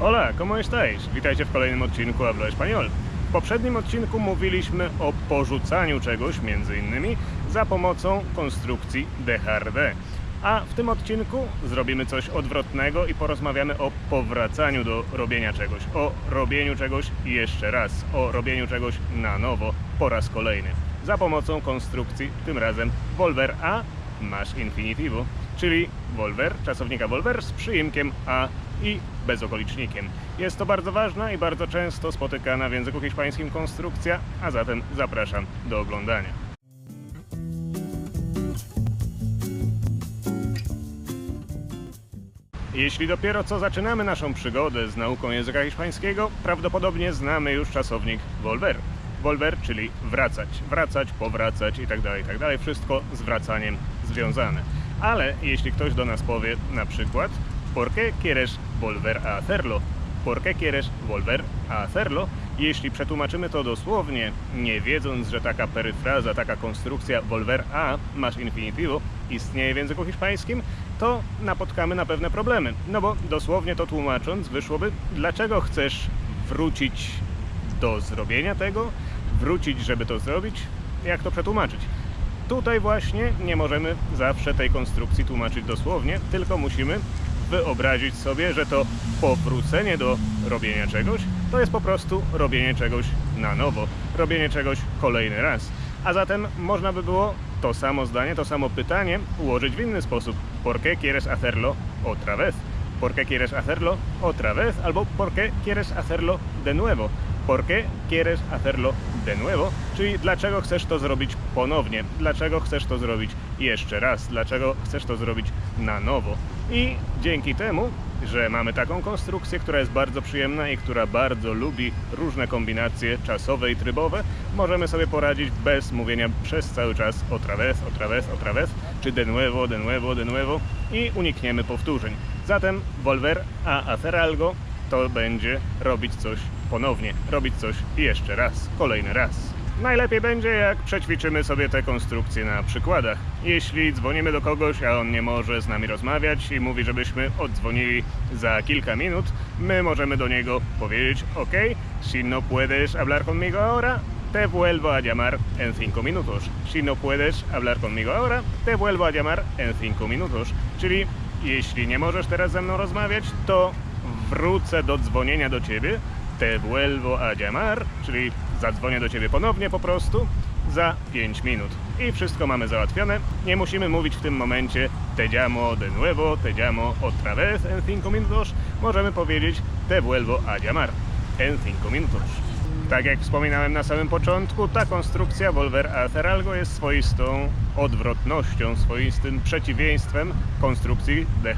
Hola, ¿cómo estáis? Witajcie w kolejnym odcinku Hablo Español. W poprzednim odcinku mówiliśmy o porzucaniu czegoś, między innymi, za pomocą konstrukcji dejar de. A w tym odcinku zrobimy coś odwrotnego i porozmawiamy o powracaniu do robienia czegoś, o robieniu czegoś jeszcze raz, o robieniu czegoś na nowo po raz kolejny. Za pomocą konstrukcji, tym razem Volver A masz infinitivo, czyli Volver, czasownika Volver z przyimkiem A i bezokolicznikiem. Jest to bardzo ważna i bardzo często spotykana w języku hiszpańskim konstrukcja, a zatem zapraszam do oglądania. Jeśli dopiero co zaczynamy naszą przygodę z nauką języka hiszpańskiego, prawdopodobnie znamy już czasownik volver. Volver, czyli wracać, wracać, powracać itd., itd. Wszystko z wracaniem związane. Ale jeśli ktoś do nas powie na przykład ¿Por qué quieres volver a hacerlo? ¿Por qué quieres volver a hacerlo? Jeśli przetłumaczymy to dosłownie, nie wiedząc, że taka peryfraza, taka konstrukcja volver a masz infinitivo istnieje w języku hiszpańskim, to napotkamy na pewne problemy. No bo dosłownie to tłumacząc, wyszłoby, dlaczego chcesz wrócić do zrobienia tego? Wrócić, żeby to zrobić? Jak to przetłumaczyć? Tutaj właśnie nie możemy zawsze tej konstrukcji tłumaczyć dosłownie, tylko musimy wyobrazić sobie, że to powrócenie do robienia czegoś to jest po prostu robienie czegoś na nowo, robienie czegoś kolejny raz. A zatem można by było to samo zdanie, to samo pytanie ułożyć w inny sposób. ¿Por qué quieres hacerlo otra vez? ¿Por qué quieres hacerlo otra vez? Albo ¿por qué quieres hacerlo de nuevo? ¿Por qué quieres hacerlo de nuevo? Czyli dlaczego chcesz to zrobić ponownie? Dlaczego chcesz to zrobić jeszcze raz? Dlaczego chcesz to zrobić na nowo? I dzięki temu, że mamy taką konstrukcję, która jest bardzo przyjemna i która bardzo lubi różne kombinacje czasowe i trybowe, możemy sobie poradzić bez mówienia przez cały czas otra vez, otra vez, otra vez, czy de nuevo, de nuevo, de nuevo i unikniemy powtórzeń. Zatem volver a hacer algo to będzie robić coś ponownie, robić coś jeszcze raz, kolejny raz. Najlepiej będzie, jak przećwiczymy sobie te konstrukcje na przykładach. Jeśli dzwonimy do kogoś, a on nie może z nami rozmawiać i mówi, żebyśmy oddzwonili za kilka minut, my możemy do niego powiedzieć: OK, si no puedes hablar conmigo ahora, te vuelvo a llamar en cinco minutos. Si no puedes hablar conmigo ahora, te vuelvo a llamar en cinco minutos. Czyli jeśli nie możesz teraz ze mną rozmawiać, to wrócę do dzwonienia do ciebie, te vuelvo a llamar, czyli zadzwonię do ciebie ponownie po prostu za 5 minut. I wszystko mamy załatwione. Nie musimy mówić w tym momencie te llamo de nuevo, te llamo otra vez en cinco minutos. Możemy powiedzieć te vuelvo a llamar en cinco minutos. Tak jak wspominałem na samym początku, ta konstrukcja Volver a hacer algo jest swoistą odwrotnością, swoistym przeciwieństwem konstrukcji de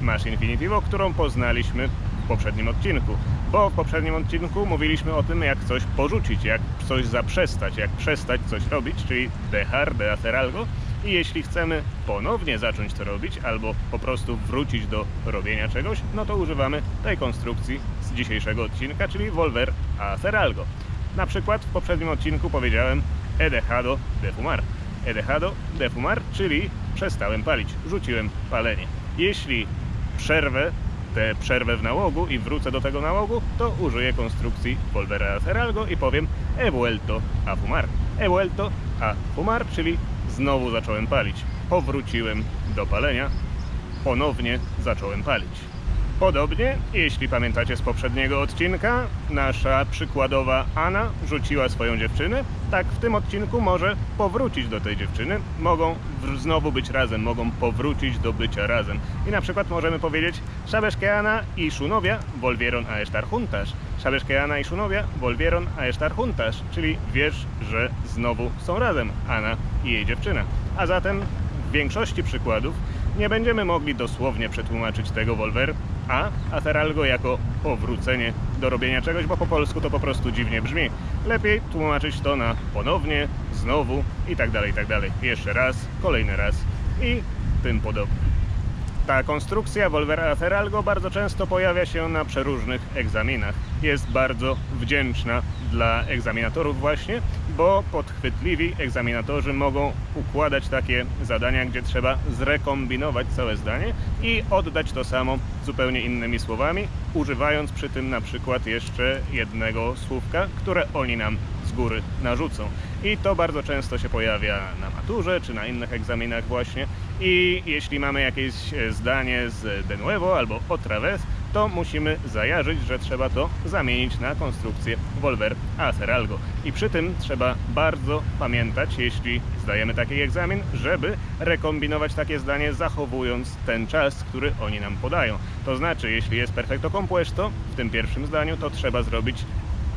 masz infinitivo, którą poznaliśmy poprzednim odcinku. Bo w poprzednim odcinku mówiliśmy o tym, jak coś porzucić, jak coś zaprzestać, jak przestać coś robić, czyli dejar de hacer algo. I jeśli chcemy ponownie zacząć to robić, albo po prostu wrócić do robienia czegoś, no to używamy tej konstrukcji z dzisiejszego odcinka, czyli volver a hacer algo. Na przykład w poprzednim odcinku powiedziałem he dejado de fumar. He dejado de fumar, czyli przestałem palić, rzuciłem palenie. Jeśli przerwę tę przerwę w nałogu i wrócę do tego nałogu, to użyję konstrukcji volver a hacer algo i powiem he vuelto a fumar. He vuelto a fumar, czyli znowu zacząłem palić. Powróciłem do palenia, ponownie zacząłem palić. Podobnie, jeśli pamiętacie z poprzedniego odcinka, nasza przykładowa Anna rzuciła swoją dziewczynę, tak w tym odcinku może powrócić do tej dziewczyny, mogą znowu być razem, mogą powrócić do bycia razem. I na przykład możemy powiedzieć Sabes que Ana y su novia volvieron a estar juntas. Sabes que Ana y su novia volvieron a estar juntas, czyli wiesz, że znowu są razem Anna i jej dziewczyna. A zatem w większości przykładów nie będziemy mogli dosłownie przetłumaczyć tego Volver, a hacer algo jako powrócenie do robienia czegoś, bo po polsku to po prostu dziwnie brzmi. Lepiej tłumaczyć to na ponownie, znowu i tak dalej, i tak dalej. Jeszcze raz, kolejny raz i tym podobne. Ta konstrukcja Volver a hacer algo bardzo często pojawia się na przeróżnych egzaminach. Jest bardzo wdzięczna, dla egzaminatorów właśnie, bo podchwytliwi egzaminatorzy mogą układać takie zadania, gdzie trzeba zrekombinować całe zdanie i oddać to samo zupełnie innymi słowami, używając przy tym na przykład jeszcze jednego słówka, które oni nam z góry narzucą. I to bardzo często się pojawia na maturze czy na innych egzaminach właśnie. I jeśli mamy jakieś e, zdanie z de nuevo albo otra vez, to musimy zajarzyć, że trzeba to zamienić na konstrukcję Volver a hacer algo. I przy tym trzeba bardzo pamiętać, jeśli zdajemy taki egzamin, żeby rekombinować takie zdanie, zachowując ten czas, który oni nam podają. To znaczy, jeśli jest perfecto compuesto w tym pierwszym zdaniu, to trzeba zrobić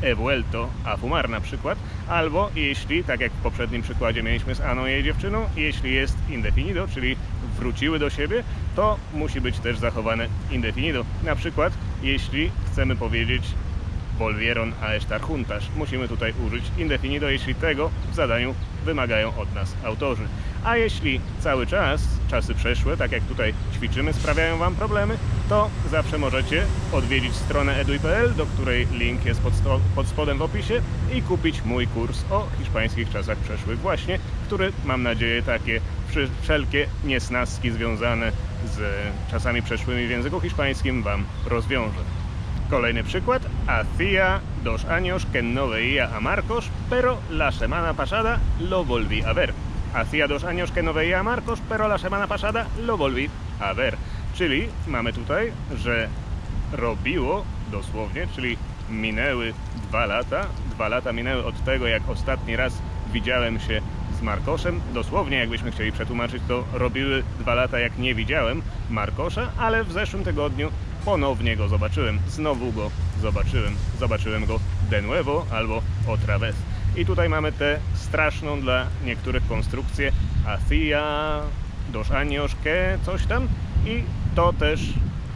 he vuelto a fumar na przykład, albo jeśli, tak jak w poprzednim przykładzie mieliśmy z Aną i jej dziewczyną, jeśli jest indefinido, czyli wróciły do siebie, to musi być też zachowane indefinido. Na przykład, jeśli chcemy powiedzieć volvieron a estar juntas. Musimy tutaj użyć indefinido, jeśli tego w zadaniu wymagają od nas autorzy. A jeśli cały czas, czasy przeszłe, tak jak tutaj ćwiczymy, sprawiają Wam problemy, to zawsze możecie odwiedzić stronę edui.pl, do której link jest pod, pod spodem w opisie i kupić mój kurs o hiszpańskich czasach przeszłych właśnie, który mam nadzieję takie wszelkie niesnaski związane z czasami przeszłymi w języku hiszpańskim Wam rozwiąże. Kolejny przykład. Hacía dos años que no veía a Marcos, pero la semana pasada lo volví a ver. Hacía dos años que no veía a Marcos, pero la semana pasada lo volví a ver. Czyli mamy tutaj, że robiło dosłownie, czyli minęły dwa lata. Dwa lata minęły od tego, jak ostatni raz widziałem się z Markoszem. Dosłownie, jakbyśmy chcieli przetłumaczyć, to robiły dwa lata, jak nie widziałem Markosza, ale w zeszłym tygodniu ponownie go zobaczyłem. Znowu go zobaczyłem. Zobaczyłem go de nuevo albo otra vez. I tutaj mamy tę straszną dla niektórych konstrukcję hacía dos años que coś tam i to też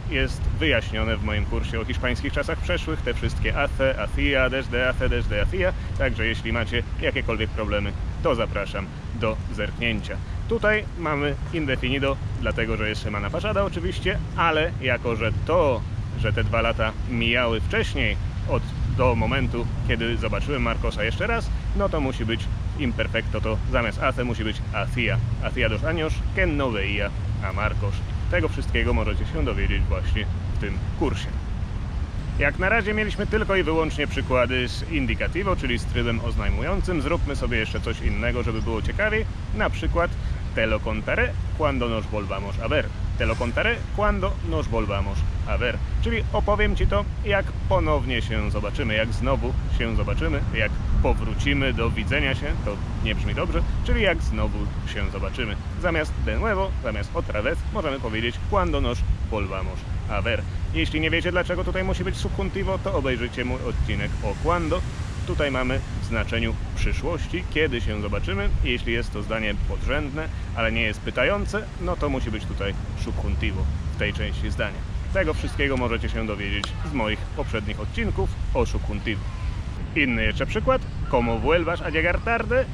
jest wyjaśnione w moim kursie o hiszpańskich czasach przeszłych, te wszystkie hace, hacía, desde hace, desde hacía, także jeśli macie jakiekolwiek problemy, to zapraszam do zerknięcia. Tutaj mamy indefinido, dlatego że jest semana pasada oczywiście, ale jako, że to, że te dwa lata mijały wcześniej od do momentu, kiedy zobaczyłem Marcosa jeszcze raz, no to musi być imperfecto, to zamiast hace musi być hacía. Hacía dos años que no veía a Marcos. Tego wszystkiego możecie się dowiedzieć właśnie w tym kursie. Jak na razie mieliśmy tylko i wyłącznie przykłady z indicativo, czyli z trybem oznajmującym. Zróbmy sobie jeszcze coś innego, żeby było ciekawiej. Na przykład te lo contaré cuando nos volvamos a ver. Te lo contaré cuando nos volvamos a ver. Czyli opowiem Ci to, jak ponownie się zobaczymy, jak znowu się zobaczymy, jak powrócimy do widzenia się, to nie brzmi dobrze, czyli jak znowu się zobaczymy. Zamiast de nuevo, zamiast otra vez, możemy powiedzieć cuando nos volvamos a ver. Jeśli nie wiecie, dlaczego tutaj musi być subjuntivo, to obejrzyjcie mój odcinek o cuando. Tutaj mamy w znaczeniu przyszłości, kiedy się zobaczymy. Jeśli jest to zdanie podrzędne, ale nie jest pytające, no to musi być tutaj subjuntivo w tej części zdania. Tego wszystkiego możecie się dowiedzieć z moich poprzednich odcinków o subjuntivo. Inny jeszcze przykład. Como vuelvas a llegar tarde,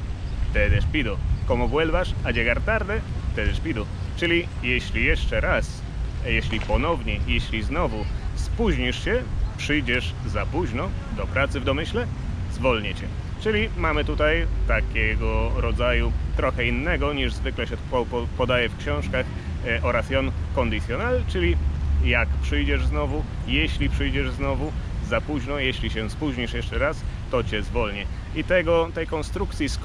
te despido. Como vuelvas a llegar tarde, te despido. Czyli jeśli jeszcze raz, jeśli ponownie, jeśli znowu spóźnisz się, przyjdziesz za późno do pracy w domyśle, zwolnię cię. Czyli mamy tutaj takiego rodzaju trochę innego niż zwykle się podaje w książkach e, oración condicional, czyli jak przyjdziesz znowu, jeśli przyjdziesz znowu, za późno, jeśli się spóźnisz jeszcze raz, to cię zwolnię. I tego, tej konstrukcji z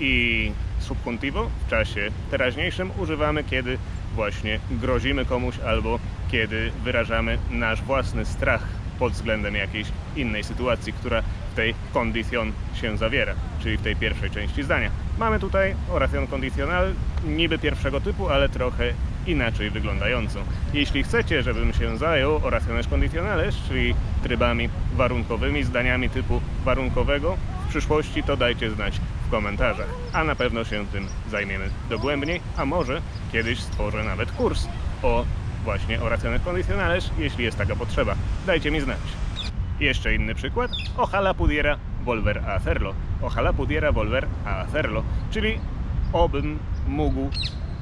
i subjuntivo w czasie teraźniejszym używamy, kiedy właśnie grozimy komuś albo kiedy wyrażamy nasz własny strach pod względem jakiejś innej sytuacji, która w tej condition się zawiera, czyli w tej pierwszej części zdania. Mamy tutaj oración condicional niby pierwszego typu, ale trochę inaczej wyglądającą. Jeśli chcecie, żebym się zajął oraciones condicionales, czyli trybami warunkowymi, zdaniami typu warunkowego w przyszłości, to dajcie znać w komentarzach, a na pewno się tym zajmiemy dogłębniej, a może kiedyś stworzę nawet kurs o właśnie oraciones condicionales, jeśli jest taka potrzeba. Dajcie mi znać. Jeszcze inny przykład. Ojalá pudiera volver a hacerlo. Ojalá pudiera volver a hacerlo. Czyli obym mógł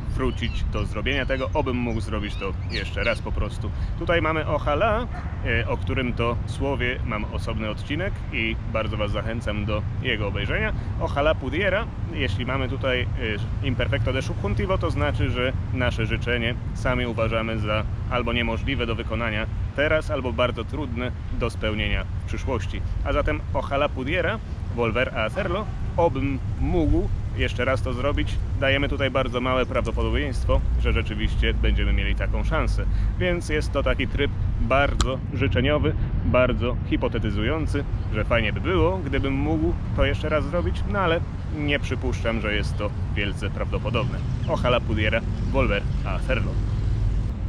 wrócić do zrobienia tego, obym mógł zrobić to jeszcze raz po prostu. Tutaj mamy Ohala, e, o którym to słowie mam osobny odcinek i bardzo Was zachęcam do jego obejrzenia. Ohala pudiera, jeśli mamy tutaj e, imperfecto de subjuntivo, to znaczy, że nasze życzenie sami uważamy za albo niemożliwe do wykonania teraz, albo bardzo trudne do spełnienia w przyszłości. A zatem ojalá pudiera volver a hacerlo, obym mógł jeszcze raz to zrobić, dajemy tutaj bardzo małe prawdopodobieństwo, że rzeczywiście będziemy mieli taką szansę. Więc jest to taki tryb bardzo życzeniowy, bardzo hipotetyzujący, że fajnie by było, gdybym mógł to jeszcze raz zrobić, no ale nie przypuszczam, że jest to wielce prawdopodobne. Ojalá pudiera volver a hacerlo.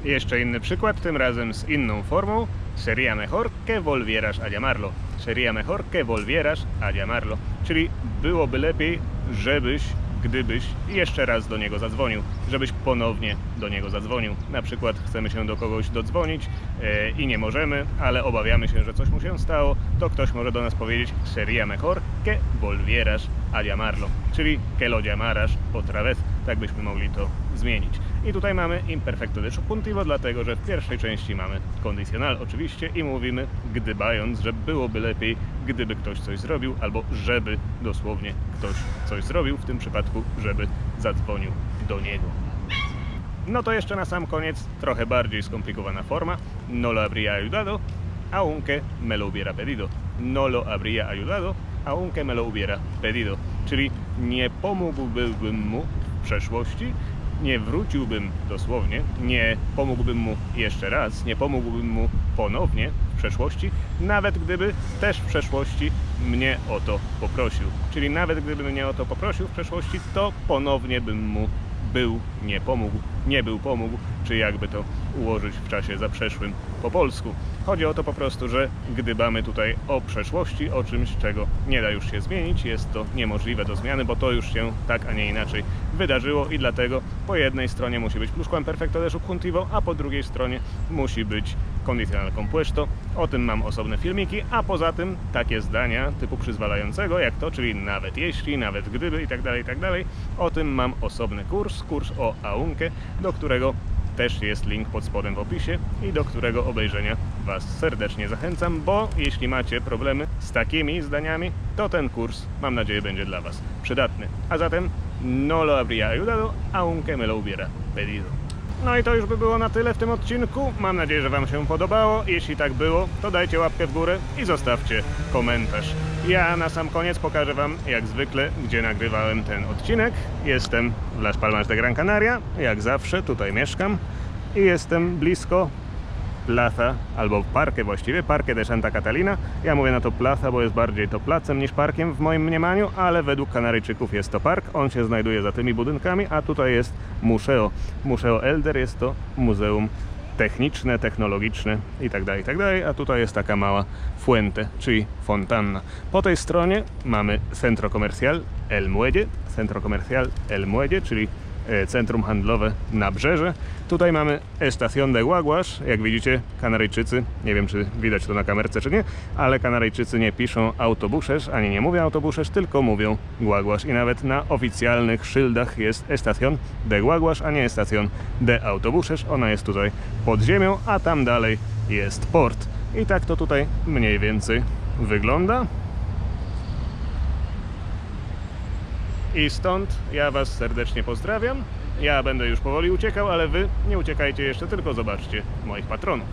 Jeszcze inny przykład, tym razem z inną formą. Sería mejor que volvieras a llamarlo. Sería mejor que volvieras a llamarlo. Czyli byłoby lepiej, żebyś, gdybyś jeszcze raz do niego zadzwonił. Żebyś ponownie do niego zadzwonił. Na przykład chcemy się do kogoś dodzwonić e, i nie możemy, ale obawiamy się, że coś mu się stało, to ktoś może do nas powiedzieć Sería mejor que volvieras a llamarlo. Czyli que lo llamaras otra vez. Tak byśmy mogli to zmienić. I tutaj mamy imperfecto de subjuntivo, dlatego że w pierwszej części mamy kondycjonal oczywiście i mówimy gdybając, że byłoby lepiej, gdyby ktoś coś zrobił, albo żeby dosłownie ktoś coś zrobił, w tym przypadku, żeby zadzwonił do niego. No to jeszcze na sam koniec trochę bardziej skomplikowana forma. No lo habría ayudado, aunque me lo hubiera pedido. No lo habría ayudado, aunque me lo hubiera pedido. Czyli nie pomógłbym mu w przeszłości, nie wróciłbym dosłownie, nie pomógłbym mu jeszcze raz, nie pomógłbym mu ponownie w przeszłości, nawet gdyby też w przeszłości mnie o to poprosił. Czyli nawet gdyby mnie o to poprosił w przeszłości, to ponownie bym mu był, nie pomógł, nie był, pomógł, czy jakby to ułożyć w czasie zaprzeszłym po polsku. Chodzi o to po prostu, że gdybamy tutaj o przeszłości, o czymś, czego nie da już się zmienić, jest to niemożliwe do zmiany, bo to już się tak, a nie inaczej wydarzyło i dlatego po jednej stronie musi być perfecto de subjuntivo, a po drugiej stronie musi być condicional compuesto. O tym mam osobne filmiki, a poza tym takie zdania typu przyzwalającego, jak to, czyli nawet jeśli, nawet gdyby itd., itd. O tym mam osobny kurs, kurs o aunque, do którego też jest link pod spodem w opisie i do którego obejrzenia Was serdecznie zachęcam, bo jeśli macie problemy z takimi zdaniami, to ten kurs mam nadzieję będzie dla Was przydatny. A zatem no lo habría ayudado, aunque me lo hubiera pedido. No i to już by było na tyle w tym odcinku. Mam nadzieję, że Wam się podobało. Jeśli tak było, to dajcie łapkę w górę i zostawcie komentarz. Ja na sam koniec pokażę Wam, jak zwykle, gdzie nagrywałem ten odcinek. Jestem w Las Palmas de Gran Canaria, jak zawsze, tutaj mieszkam i jestem blisko plaza, albo parkę właściwie, Parque de Santa Catalina. Ja mówię na to plaza, bo jest bardziej to placem niż parkiem w moim mniemaniu, ale według Kanaryjczyków jest to park. On się znajduje za tymi budynkami, a tutaj jest museo. Museo Elder jest to muzeum techniczne, technologiczne itd., tak itd., tak a tutaj jest taka mała fuente, czyli fontanna. Po tej stronie mamy Centro Comercial El Muelle, Centro Comercial El Muelle, czyli centrum handlowe Nabrzeże. Tutaj mamy Estación de Guaguas. Jak widzicie, Kanaryjczycy, nie wiem czy widać to na kamerce czy nie, ale Kanaryjczycy nie piszą autobuses, ani nie mówią autobuses, tylko mówią Guaguas. I nawet na oficjalnych szyldach jest Estación de Guaguas, a nie Estación de Autobuses. Ona jest tutaj pod ziemią, a tam dalej jest port. I tak to tutaj mniej więcej wygląda. I stąd ja Was serdecznie pozdrawiam. Ja będę już powoli uciekał, ale Wy nie uciekajcie jeszcze, tylko zobaczcie moich patronów.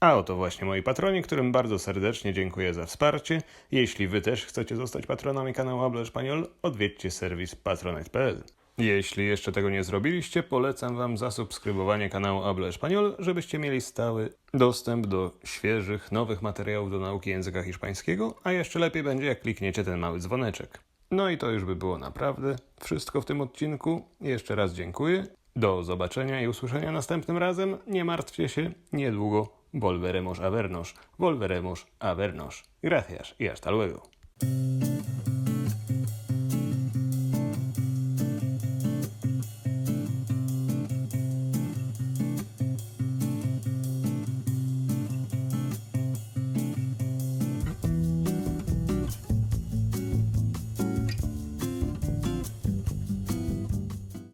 A oto właśnie moi patroni, którym bardzo serdecznie dziękuję za wsparcie. Jeśli Wy też chcecie zostać patronami kanału Habla Español, odwiedźcie serwis patronet.pl. Jeśli jeszcze tego nie zrobiliście, polecam Wam zasubskrybowanie kanału Habla Español, żebyście mieli stały dostęp do świeżych, nowych materiałów do nauki języka hiszpańskiego, a jeszcze lepiej będzie, jak klikniecie ten mały dzwoneczek. No i to już by było naprawdę wszystko w tym odcinku. Jeszcze raz dziękuję. Do zobaczenia i usłyszenia następnym razem. Nie martwcie się, niedługo volveremos a vernos. Volveremos a vernos. Gracias y hasta luego.